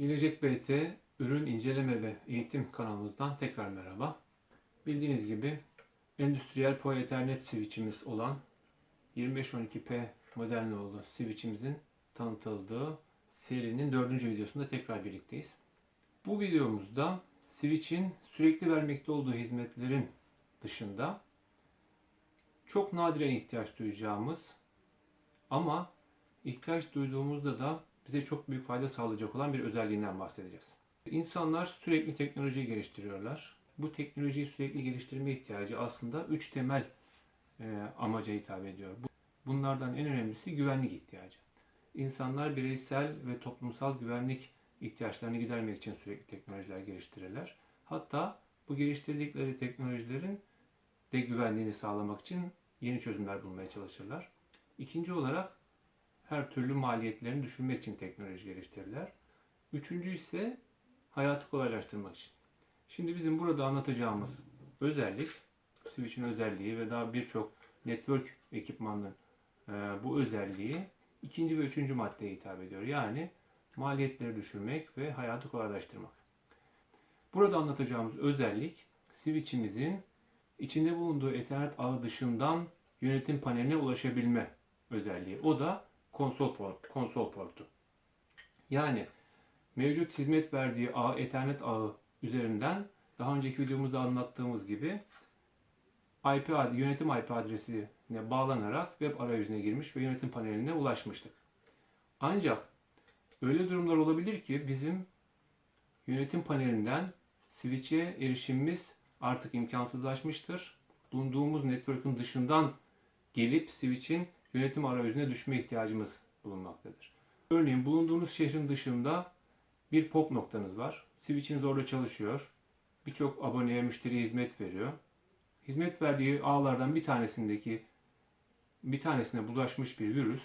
Gelecek BT ürün inceleme ve eğitim kanalımızdan tekrar merhaba. Bildiğiniz gibi endüstriyel PoE Ethernet switch'imiz olan 2512P model nolu switch'imizin tanıtıldığı serinin dördüncü videosunda tekrar birlikteyiz. Bu videomuzda switch'in sürekli vermekte olduğu hizmetlerin dışında çok nadiren ihtiyaç duyacağımız ama ihtiyaç duyduğumuzda da bize çok büyük fayda sağlayacak olan bir özelliğinden bahsedeceğiz. İnsanlar sürekli teknolojiyi geliştiriyorlar. Bu teknolojiyi sürekli geliştirme ihtiyacı aslında üç temel e, amaca hitap ediyor. Bu- Bunlardan en önemlisi güvenlik ihtiyacı. İnsanlar bireysel ve toplumsal güvenlik ihtiyaçlarını gidermek için sürekli teknolojiler geliştirirler. Hatta bu geliştirdikleri teknolojilerin de güvenliğini sağlamak için yeni çözümler bulmaya çalışırlar. İkinci olarak her türlü maliyetlerini düşürmek için teknoloji geliştirirler. Üçüncü ise hayatı kolaylaştırmak için. Şimdi bizim burada anlatacağımız özellik, Switch'in özelliği ve daha birçok network ekipmanının e, bu özelliği ikinci ve üçüncü maddeye hitap ediyor. Yani maliyetleri düşürmek ve hayatı kolaylaştırmak. Burada anlatacağımız özellik Switch'imizin içinde bulunduğu Ethernet ağı dışından yönetim paneline ulaşabilme özelliği. O da konsol port, konsol portu. Yani mevcut hizmet verdiği ağ Ethernet ağı üzerinden daha önceki videomuzda anlattığımız gibi IP yönetim IP adresine bağlanarak web arayüzüne girmiş ve yönetim paneline ulaşmıştık. Ancak öyle durumlar olabilir ki bizim yönetim panelinden switch'e erişimimiz artık imkansızlaşmıştır. Bulunduğumuz network'ün dışından gelip switch'in yönetim arayüzüne düşme ihtiyacımız bulunmaktadır. Örneğin bulunduğunuz şehrin dışında bir POP noktanız var. Switch'iniz orada çalışıyor. Birçok aboneye, müşteriye hizmet veriyor. Hizmet verdiği ağlardan bir tanesindeki bir tanesine bulaşmış bir virüs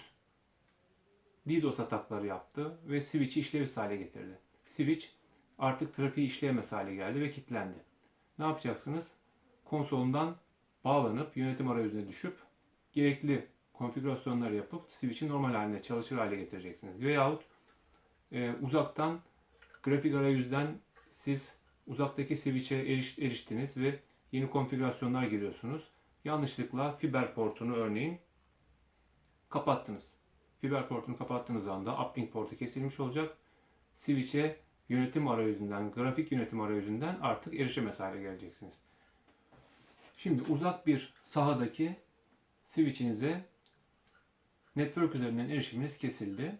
DDoS atakları yaptı ve Switch'i işlevsiz hale getirdi. Switch artık trafiği işleyemez hale geldi ve kilitlendi. Ne yapacaksınız? Konsolundan bağlanıp yönetim arayüzüne düşüp gerekli konfigürasyonları yapıp switch'i normal haline çalışır hale getireceksiniz. Veyahut e, uzaktan grafik arayüzden siz uzaktaki switch'e eriş- eriştiniz ve yeni konfigürasyonlar giriyorsunuz. Yanlışlıkla fiber portunu örneğin kapattınız. Fiber portunu kapattığınız anda uplink portu kesilmiş olacak. Switch'e yönetim arayüzünden, grafik yönetim arayüzünden artık erişemez hale geleceksiniz. Şimdi uzak bir sahadaki switch'inize network üzerinden erişiminiz kesildi.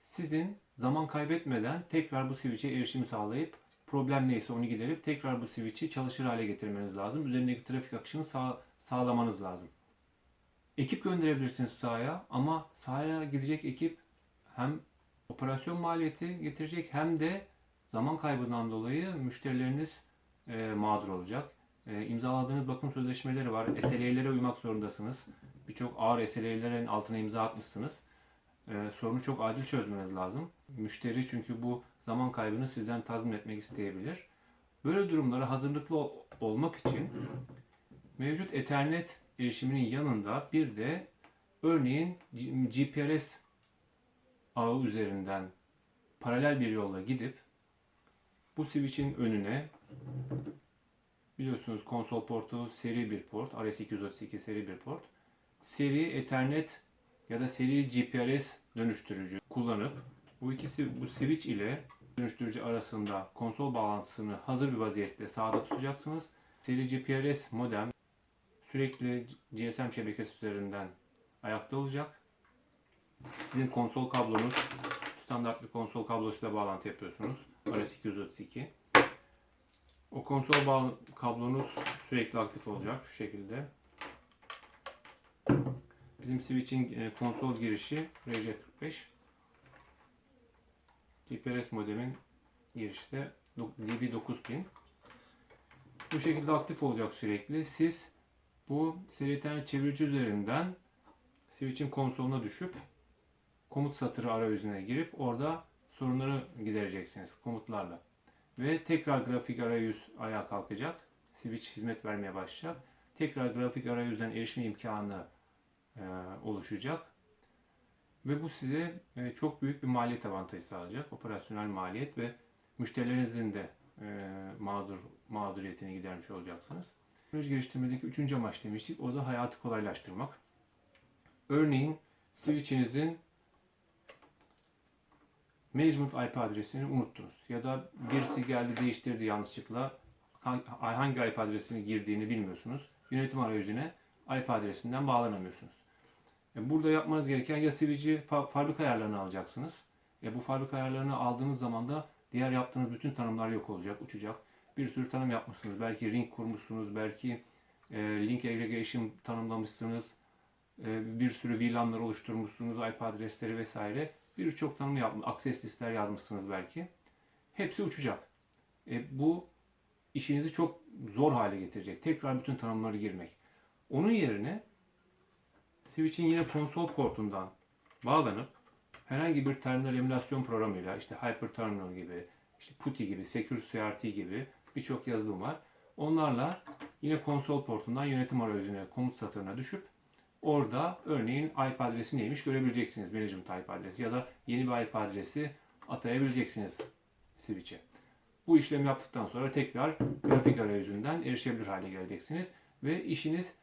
Sizin zaman kaybetmeden tekrar bu switch'e erişimi sağlayıp problem neyse onu giderip tekrar bu switch'i çalışır hale getirmeniz lazım. Üzerindeki trafik akışını sağ, sağlamanız lazım. Ekip gönderebilirsiniz sahaya ama sahaya gidecek ekip hem operasyon maliyeti getirecek hem de zaman kaybından dolayı müşterileriniz e, mağdur olacak. E, imzaladığınız bakım sözleşmeleri var. SLA'lere uymak zorundasınız. Birçok ağır SLA'lerin altına imza atmışsınız. E, sorunu çok adil çözmeniz lazım. Müşteri çünkü bu zaman kaybını sizden tazmin etmek isteyebilir. Böyle durumlara hazırlıklı ol- olmak için mevcut Ethernet erişiminin yanında bir de örneğin GPRS ağı üzerinden paralel bir yolla gidip bu switch'in önüne biliyorsunuz konsol portu seri bir port, RS232 seri bir port. Seri Ethernet ya da seri GPRS dönüştürücü kullanıp bu ikisi bu switch ile dönüştürücü arasında konsol bağlantısını hazır bir vaziyette sağda tutacaksınız. Seri GPRS modem sürekli GSM şebekesi üzerinden ayakta olacak. Sizin konsol kablonuz standart bir konsol kablosuyla bağlantı yapıyorsunuz. RS232. O konsol bağ kablonuz sürekli aktif olacak şu şekilde. Bizim switch'in e, konsol girişi RJ45. GPRS modemin girişi de DB9000. Bu şekilde aktif olacak sürekli. Siz bu seri Ethernet çevirici üzerinden switch'in konsoluna düşüp komut satırı arayüzüne girip orada sorunları gidereceksiniz komutlarla. Ve tekrar grafik arayüz ayağa kalkacak. Switch hizmet vermeye başlayacak. Tekrar grafik arayüzden erişme imkanı e, oluşacak. Ve bu size e, çok büyük bir maliyet avantajı sağlayacak. Operasyonel maliyet ve müşterilerinizin de e, mağdur mağduriyetini gidermiş olacaksınız. Teknoloji geliştirmedeki üçüncü amaç demiştik. O da hayatı kolaylaştırmak. Örneğin switch'inizin management IP adresini unuttunuz. Ya da birisi geldi değiştirdi yanlışlıkla. Hangi IP adresini girdiğini bilmiyorsunuz. Yönetim arayüzüne IP adresinden bağlanamıyorsunuz. E, Burada yapmanız gereken ya fa- fabrika ayarlarını alacaksınız. E bu fabrika ayarlarını aldığınız zaman da diğer yaptığınız bütün tanımlar yok olacak, uçacak. Bir sürü tanım yapmışsınız. Belki ring kurmuşsunuz, belki e, link aggregation tanımlamışsınız. Bir sürü VLAN'lar oluşturmuşsunuz, IP adresleri vesaire. Birçok tanım yapmış, access listeler yazmışsınız belki. Hepsi uçacak. E, bu işinizi çok zor hale getirecek. Tekrar bütün tanımları girmek. Onun yerine Switch'in yine konsol portundan bağlanıp herhangi bir terminal emülasyon programıyla işte HyperTerminal gibi, işte PuTTY gibi, Secure CRT gibi birçok yazılım var. Onlarla yine konsol portundan yönetim arayüzüne, komut satırına düşüp orada örneğin IP adresi neymiş görebileceksiniz. Management IP adresi ya da yeni bir IP adresi atayabileceksiniz switch'e. Bu işlemi yaptıktan sonra tekrar grafik arayüzünden erişebilir hale geleceksiniz ve işiniz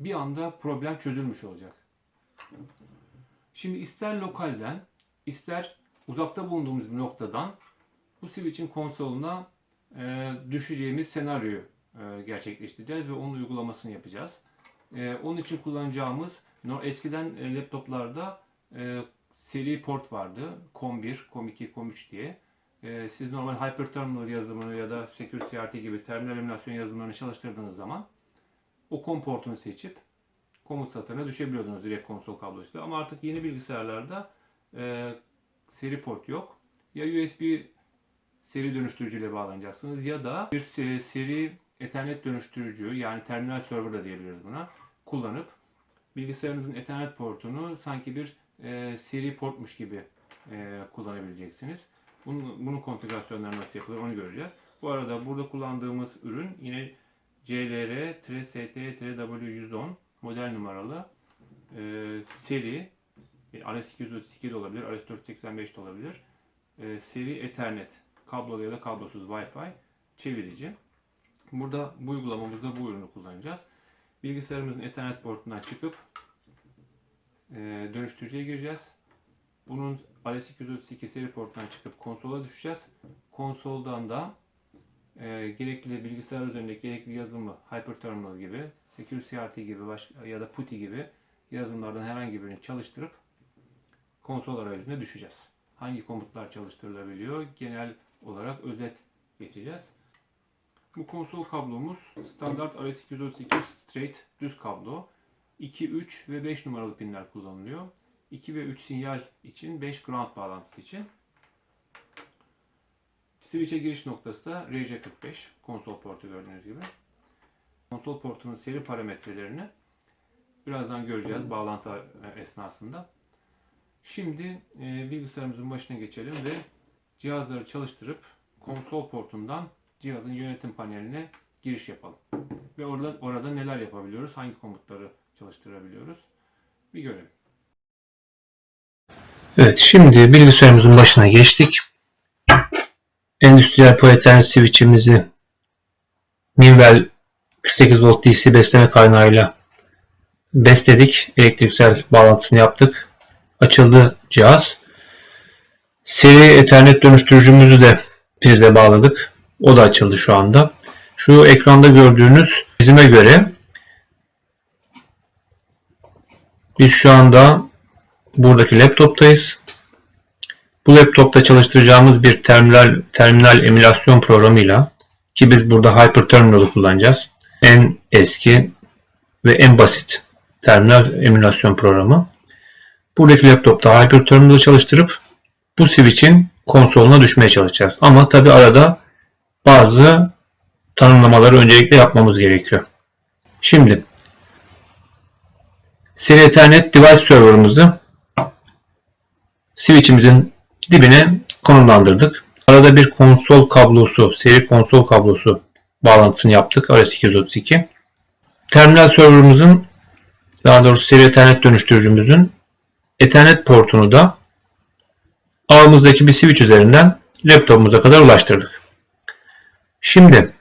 bir anda problem çözülmüş olacak. Şimdi ister lokalden, ister uzakta bulunduğumuz bir noktadan bu switch'in konsoluna e, düşeceğimiz senaryoyu e, gerçekleştireceğiz ve onun uygulamasını yapacağız. E, onun için kullanacağımız eskiden e, laptoplarda e, seri port vardı. COM1, COM2, COM3 diye. E, siz normal HyperTerminal yazılımını ya da Secure CRT gibi terminal emülasyon yazılımlarını çalıştırdığınız zaman o COM portunu seçip komut satırına düşebiliyordunuz direkt konsol kablosuyla. Ama artık yeni bilgisayarlarda e, seri port yok. Ya USB seri dönüştürücüyle bağlanacaksınız ya da bir se- seri Ethernet dönüştürücü yani terminal server da diyebiliriz buna kullanıp bilgisayarınızın Ethernet portunu sanki bir e, seri portmuş gibi e, kullanabileceksiniz. Bunun, bunun konfigürasyonları nasıl yapılır onu göreceğiz. Bu arada burada kullandığımız ürün yine CLR-ST-W110 model numaralı e, seri e, RS232 de olabilir, RS485 de olabilir. E, seri Ethernet kablolu ya da kablosuz Wi-Fi çevirici. Burada bu uygulamamızda bu ürünü kullanacağız. Bilgisayarımızın Ethernet portundan çıkıp e, dönüştürücüye gireceğiz. Bunun RS232 seri portundan çıkıp konsola düşeceğiz. Konsoldan da e, gerekli bilgisayar üzerindeki gerekli yazılımı HyperTerminal gibi, Secure CRT gibi başka, ya da PuTTY gibi yazılımlardan herhangi birini çalıştırıp konsol arayüzüne düşeceğiz. Hangi komutlar çalıştırılabiliyor? Genel olarak özet geçeceğiz. Bu konsol kablomuz standart RS232 straight düz kablo. 2, 3 ve 5 numaralı pinler kullanılıyor. 2 ve 3 sinyal için 5 ground bağlantısı için. Switch'e giriş noktası da RJ45 konsol portu gördüğünüz gibi. Konsol portunun seri parametrelerini birazdan göreceğiz bağlantı esnasında. Şimdi e, bilgisayarımızın başına geçelim ve cihazları çalıştırıp konsol portundan cihazın yönetim paneline giriş yapalım. Ve orada orada neler yapabiliyoruz? Hangi komutları çalıştırabiliyoruz? Bir görelim. Evet, şimdi bilgisayarımızın başına geçtik. Endüstriyel Pro Ethernet switch'imizi Minwell 48 volt DC besleme kaynağıyla besledik. Elektriksel bağlantısını yaptık. Açıldı cihaz. Seri Ethernet dönüştürücümüzü de prize bağladık. O da açıldı şu anda. Şu ekranda gördüğünüz çizime göre biz şu anda buradaki laptoptayız. Bu laptopta çalıştıracağımız bir terminal terminal emülasyon programıyla ki biz burada HyperTerminal'ı kullanacağız. En eski ve en basit terminal emülasyon programı. Buradaki laptopta HyperTerminal'ı çalıştırıp bu switch'in konsoluna düşmeye çalışacağız. Ama tabi arada bazı tanımlamaları öncelikle yapmamız gerekiyor. Şimdi seri Ethernet device server'ımızı switch'imizin dibine konumlandırdık. Arada bir konsol kablosu, seri konsol kablosu bağlantısını yaptık RS232. Terminal server'ımızın daha doğrusu seri Ethernet dönüştürücümüzün Ethernet portunu da ağımızdaki bir switch üzerinden laptopumuza kadar ulaştırdık. Şimdi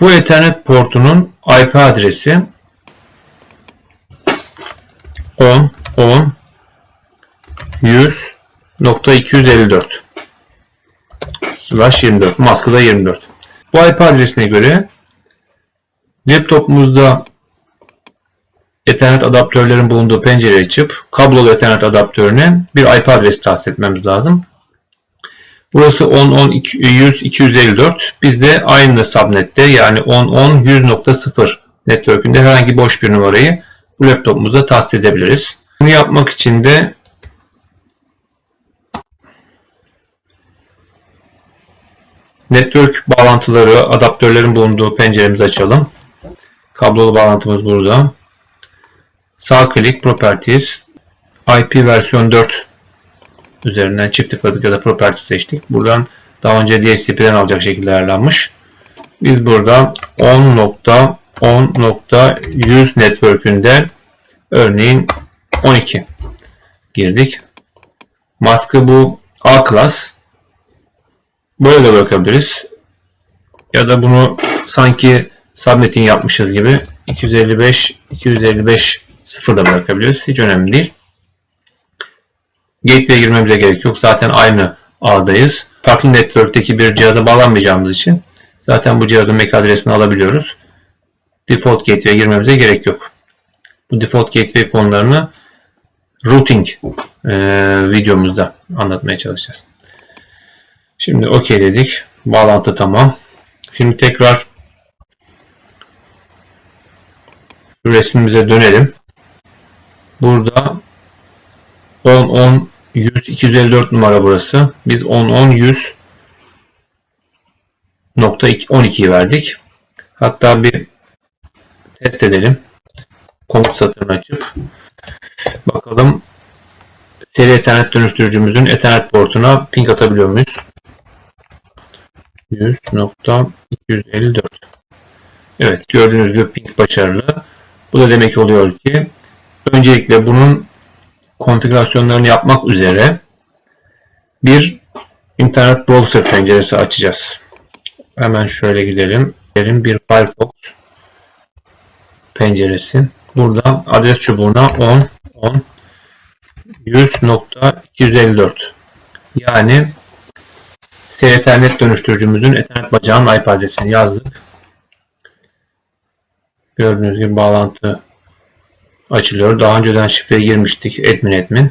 bu Ethernet portunun IP adresi 10 10 100.254 slash 24 maskada 24 bu IP adresine göre laptopumuzda Ethernet adaptörlerin bulunduğu pencereyi açıp kablolu Ethernet adaptörüne bir IP adresi tahsis etmemiz lazım. Burası 10.10.100.254. Biz de aynı subnette yani 10.10.100.0 network'ünde herhangi boş bir numarayı bu laptopumuza tahsis edebiliriz. Bunu yapmak için de network bağlantıları, adaptörlerin bulunduğu penceremizi açalım. Kablolu bağlantımız burada. Sağ klik Properties IP versiyon 4 üzerinden çift tıkladık ya da Properties seçtik. Buradan daha önce DHCP'den alacak şekilde ayarlanmış. Biz burada 10.10.100 network'ünde örneğin 12 girdik. Maskı bu A class. Böyle de bırakabiliriz. Ya da bunu sanki subnetting yapmışız gibi 255 255 sıfır da bırakabiliriz. Hiç önemli değil. Gateway'e girmemize gerek yok. Zaten aynı ağdayız. Farklı network'teki bir cihaza bağlanmayacağımız için zaten bu cihazın MAC adresini alabiliyoruz. Default gateway'e girmemize gerek yok. Bu default gateway konularını routing e, videomuzda anlatmaya çalışacağız. Şimdi OK dedik. Bağlantı tamam. Şimdi tekrar şu resmimize dönelim. Burada 10 10 100 254 numara burası. Biz 10 10 100 nokta 12'yi verdik. Hatta bir test edelim. Komut satırını açıp bakalım seri ethernet dönüştürücümüzün ethernet portuna ping atabiliyor muyuz? 100.254 Evet gördüğünüz gibi ping başarılı. Bu da demek oluyor ki öncelikle bunun konfigürasyonlarını yapmak üzere bir internet browser penceresi açacağız. Hemen şöyle gidelim. Gidelim bir Firefox penceresi. Burada adres çubuğuna 10 10 100.254 yani seri ethernet dönüştürücümüzün ethernet bacağının IP adresini yazdık. Gördüğünüz gibi bağlantı açılıyor. Daha önceden şifre girmiştik admin admin.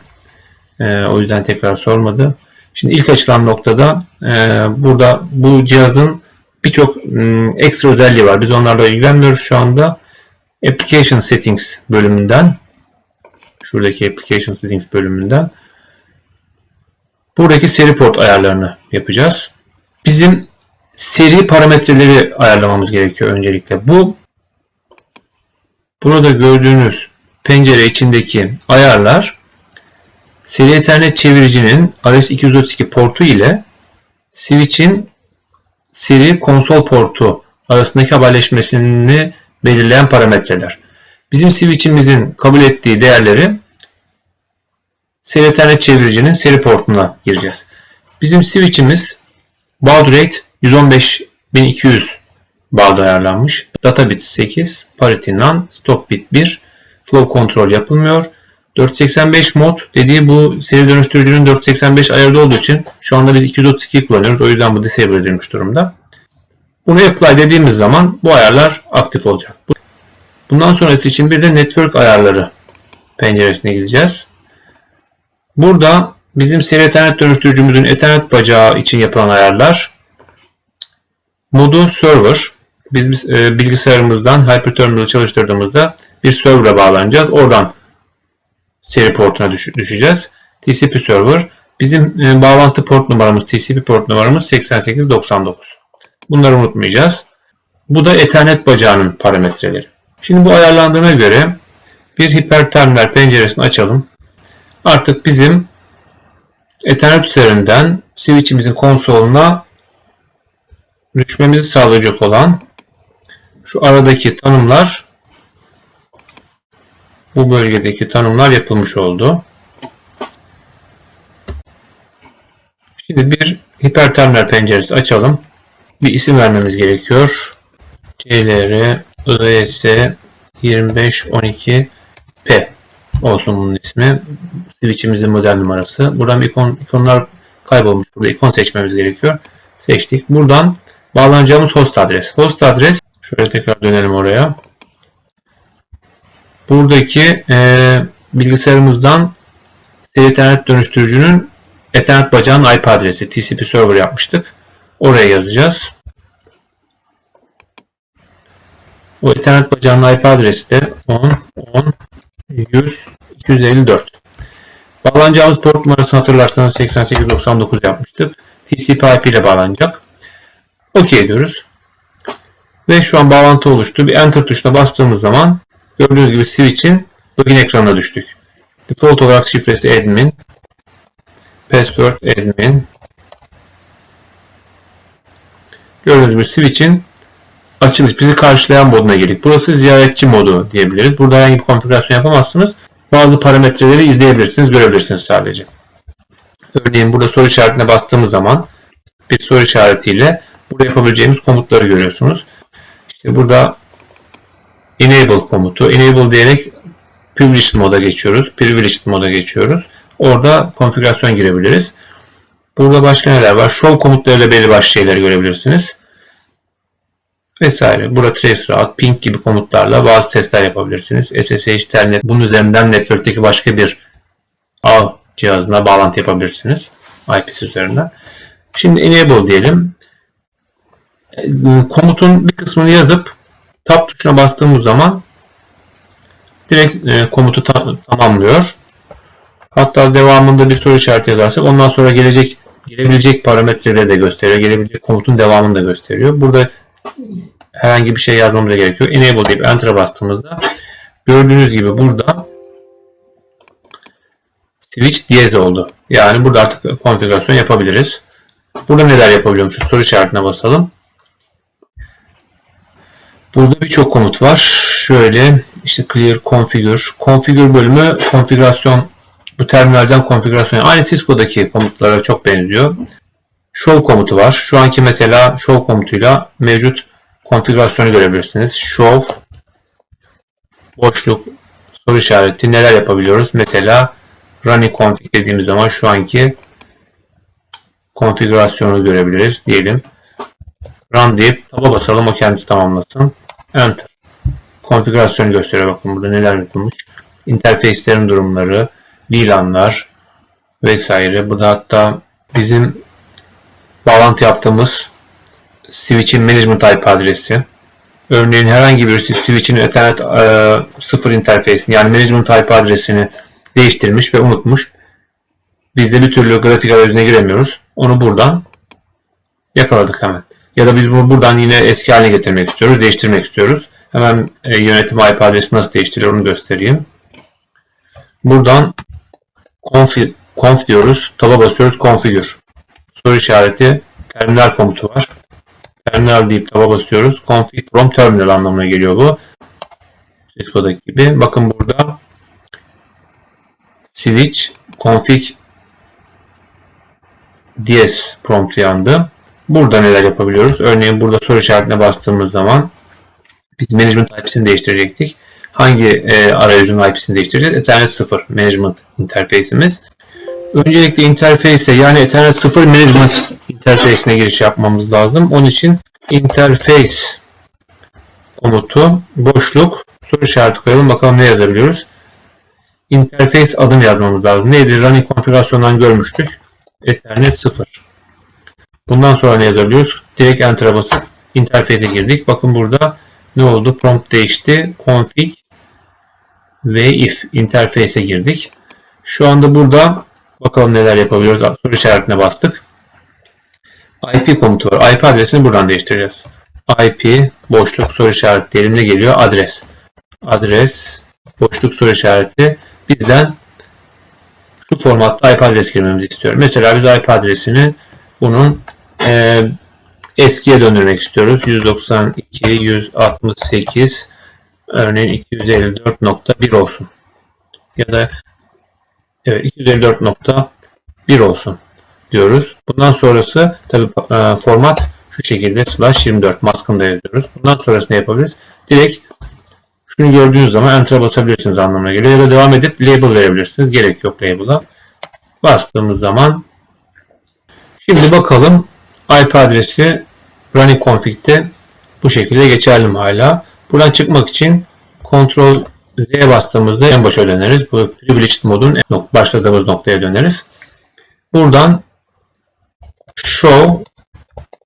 Ee, o yüzden tekrar sormadı. Şimdi ilk açılan noktada e, burada bu cihazın birçok ekstra özelliği var. Biz onlarla ilgilenmiyoruz şu anda. Application Settings bölümünden şuradaki Application Settings bölümünden buradaki seri port ayarlarını yapacağız. Bizim seri parametreleri ayarlamamız gerekiyor öncelikle. Bu burada gördüğünüz pencere içindeki ayarlar seri ethernet çeviricinin RS-232 portu ile switch'in seri konsol portu arasındaki haberleşmesini belirleyen parametreler. Bizim switch'imizin kabul ettiği değerleri seri ethernet çeviricinin seri portuna gireceğiz. Bizim switch'imiz baud rate 115200 bağda ayarlanmış. Data bit 8, parity none, stop bit 1, flow kontrol yapılmıyor. 485 mod dediği bu seri dönüştürücünün 485 ayarda olduğu için şu anda biz 232 kullanıyoruz. O yüzden bu disable edilmiş durumda. Bunu apply dediğimiz zaman bu ayarlar aktif olacak. Bundan sonrası için bir de network ayarları penceresine gideceğiz. Burada bizim seri ethernet dönüştürücümüzün ethernet bacağı için yapılan ayarlar. Modu server. Biz e, bilgisayarımızdan Hyperterminal'ı çalıştırdığımızda bir server'a bağlanacağız. Oradan seri portuna düş düşeceğiz. TCP server. Bizim e, bağlantı port numaramız, TCP port numaramız 8899. Bunları unutmayacağız. Bu da Ethernet bacağının parametreleri. Şimdi bu ayarlandığına göre bir hiperterminal penceresini açalım. Artık bizim Ethernet üzerinden switch'imizin konsoluna düşmemizi sağlayacak olan şu aradaki tanımlar bu bölgedeki tanımlar yapılmış oldu. Şimdi bir hiperterminal penceresi açalım. Bir isim vermemiz gerekiyor. CLR IS 2512P olsun bunun ismi. Switch'imizin model numarası. Buradan ikon, ikonlar kaybolmuş. Burada ikon seçmemiz gerekiyor. Seçtik. Buradan bağlanacağımız host adres. Host adres şöyle tekrar dönelim oraya. Buradaki e, bilgisayarımızdan seri Ethernet dönüştürücünün Ethernet bacağının IP adresi. TCP server yapmıştık. Oraya yazacağız. O Ethernet bacağının IP adresi de 10 10 100 254. Bağlanacağımız port numarasını hatırlarsanız 8899 yapmıştık. TCP IP ile bağlanacak. OK diyoruz. Ve şu an bağlantı oluştu. Bir Enter tuşuna bastığımız zaman gördüğünüz gibi switch'in login ekranına düştük. Default olarak şifresi admin. Password admin. Gördüğünüz gibi switch'in açılış bizi karşılayan moduna girdik. Burası ziyaretçi modu diyebiliriz. Burada herhangi bir konfigürasyon yapamazsınız. Bazı parametreleri izleyebilirsiniz, görebilirsiniz sadece. Örneğin burada soru işaretine bastığımız zaman bir soru işaretiyle burada yapabileceğimiz komutları görüyorsunuz. İşte burada enable komutu. Enable diyerek privileged moda geçiyoruz. Privileged moda geçiyoruz. Orada konfigürasyon girebiliriz. Burada başka neler var? Show komutlarıyla belli başlı şeyleri görebilirsiniz. Vesaire. Burada trace route, ping gibi komutlarla bazı testler yapabilirsiniz. SSH telnet bunun üzerinden network'teki başka bir ağ cihazına bağlantı yapabilirsiniz. IP'si üzerinden. Şimdi enable diyelim. Komutun bir kısmını yazıp tab tuşuna bastığımız zaman direkt e, komutu ta- tamamlıyor. Hatta devamında bir soru işareti yazarsak ondan sonra gelecek gelebilecek parametreleri de gösteriyor. Gelebilecek komutun devamını da gösteriyor. Burada herhangi bir şey yazmamıza gerekiyor. Enable deyip Enter'a bastığımızda gördüğünüz gibi burada switch diyez oldu. Yani burada artık konfigürasyon yapabiliriz. Burada neler yapabiliyormuşuz? Soru işaretine basalım. Burada birçok komut var. Şöyle işte clear configure. Configure bölümü konfigürasyon bu terminalden konfigürasyon. Aynı Cisco'daki komutlara çok benziyor. Show komutu var. Şu anki mesela show komutuyla mevcut konfigürasyonu görebilirsiniz. Show boşluk soru işareti neler yapabiliyoruz? Mesela running config dediğimiz zaman şu anki konfigürasyonu görebiliriz diyelim. Run deyip taba basalım o kendisi tamamlasın. Enter. Konfigürasyonu gösteriyor bakın burada neler yapılmış. Interface'lerin durumları, VLAN'lar vesaire. Burada hatta bizim bağlantı yaptığımız switch'in management IP adresi. Örneğin herhangi birisi switch'in Ethernet e, 0 interface'ini yani management IP adresini değiştirmiş ve unutmuş. Biz de bir türlü grafik arayüzüne giremiyoruz. Onu buradan yakaladık hemen. Ya da biz bunu buradan yine eski haline getirmek istiyoruz, değiştirmek istiyoruz. Hemen e, yönetim IP adresi nasıl değiştirilir onu göstereyim. Buradan conf, conf diyoruz. Taba basıyoruz configure. Soru işareti terminal komutu var. Terminal deyip taba basıyoruz. Config from terminal anlamına geliyor bu. Cisco'daki gibi. Bakın burada switch config ds prompt yandı. Burada neler yapabiliyoruz? Örneğin burada soru işaretine bastığımız zaman biz management IP'sini değiştirecektik. Hangi e, arayüzün IP'sini değiştireceğiz? Ethernet 0 management interface'imiz. Öncelikle interface'e yani Ethernet 0 management interface'ine giriş yapmamız lazım. Onun için interface komutu boşluk soru işareti koyalım. Bakalım ne yazabiliyoruz. Interface adım yazmamız lazım. Neydi? Running konfigürasyondan görmüştük. Ethernet 0. Bundan sonra ne yazabiliyoruz? Direkt Enter'a basıp interface'e girdik. Bakın burada ne oldu? Prompt değişti. Config ve if interface'e girdik. Şu anda burada bakalım neler yapabiliyoruz. Soru işaretine bastık. IP komutu var. IP adresini buradan değiştireceğiz. IP boşluk soru işareti diyelim ne geliyor? Adres. Adres boşluk soru işareti bizden şu formatta IP adres girmemizi istiyor. Mesela biz IP adresini bunun e, eskiye döndürmek istiyoruz. 192, 168 örneğin 254.1 olsun. ya da evet 254.1 olsun diyoruz. Bundan sonrası tabi format şu şekilde slash 24 maskında yazıyoruz. Bundan sonrası ne yapabiliriz? Direkt şunu gördüğünüz zaman enter'a basabilirsiniz anlamına geliyor. Ya da devam edip label verebilirsiniz. Gerek yok label'a. Bastığımız zaman şimdi bakalım IP adresi running config'te bu şekilde geçerli mi hala? Buradan çıkmak için Ctrl Z'ye bastığımızda en başa döneriz. Bu privileged modun başladığımız noktaya döneriz. Buradan show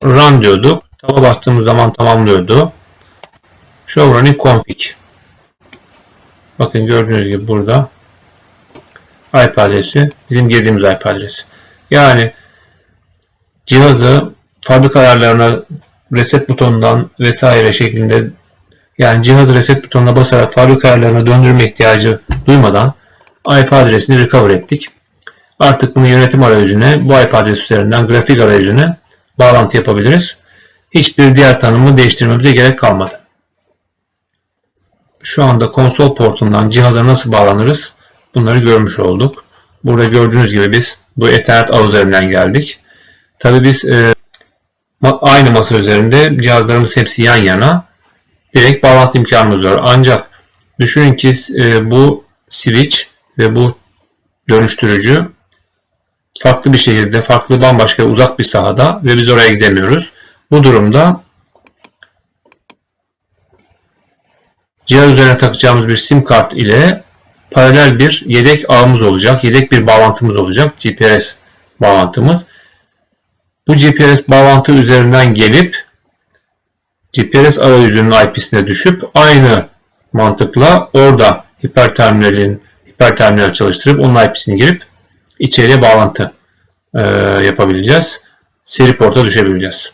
run diyorduk. Taba bastığımız zaman tamamlıyordu. Show running config. Bakın gördüğünüz gibi burada IP adresi bizim girdiğimiz IP adresi. Yani cihazı fabrika ayarlarına reset butonundan vesaire şeklinde yani cihaz reset butonuna basarak fabrika ayarlarına döndürme ihtiyacı duymadan IP adresini recover ettik. Artık bunu yönetim arayüzüne bu IP adresi üzerinden grafik arayüzüne bağlantı yapabiliriz. Hiçbir diğer tanımı değiştirmemize gerek kalmadı. Şu anda konsol portundan cihaza nasıl bağlanırız? Bunları görmüş olduk. Burada gördüğünüz gibi biz bu Ethernet ağ üzerinden geldik. Tabi biz e, aynı masa üzerinde cihazlarımız hepsi yan yana. Direkt bağlantı imkanımız var. Ancak düşünün ki e, bu switch ve bu dönüştürücü farklı bir şehirde, farklı bambaşka uzak bir sahada ve biz oraya gidemiyoruz. Bu durumda cihaz üzerine takacağımız bir sim kart ile paralel bir yedek ağımız olacak. Yedek bir bağlantımız olacak. GPS bağlantımız. Bu GPS bağlantı üzerinden gelip GPS arayüzünün IP'sine düşüp aynı mantıkla orada hiperterminalin hiperterminal çalıştırıp onun IP'sini girip içeriye bağlantı e, yapabileceğiz. Seri porta düşebileceğiz.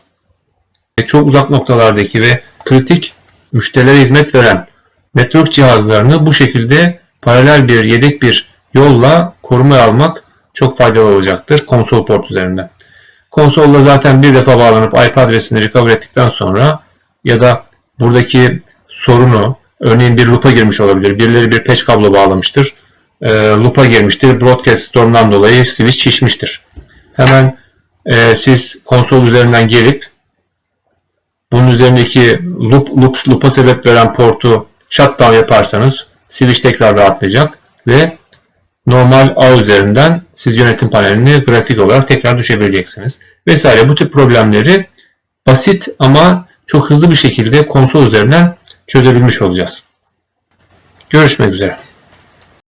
Çok uzak noktalardaki ve kritik müşterilere hizmet veren network cihazlarını bu şekilde paralel bir yedek bir yolla korumaya almak çok faydalı olacaktır konsol port üzerinde. Konsolla zaten bir defa bağlanıp IP adresini recover ettikten sonra ya da buradaki sorunu örneğin bir loop'a girmiş olabilir. Birileri bir patch kablo bağlamıştır. E, loop'a girmiştir. Broadcast storm'dan dolayı switch şişmiştir. Hemen e, siz konsol üzerinden gelip bunun üzerindeki loop, loop, loop'a sebep veren portu shutdown yaparsanız switch tekrar rahatlayacak ve normal ağ üzerinden siz yönetim panelini grafik olarak tekrar düşebileceksiniz. Vesaire bu tip problemleri basit ama çok hızlı bir şekilde konsol üzerinden çözebilmiş olacağız. Görüşmek üzere.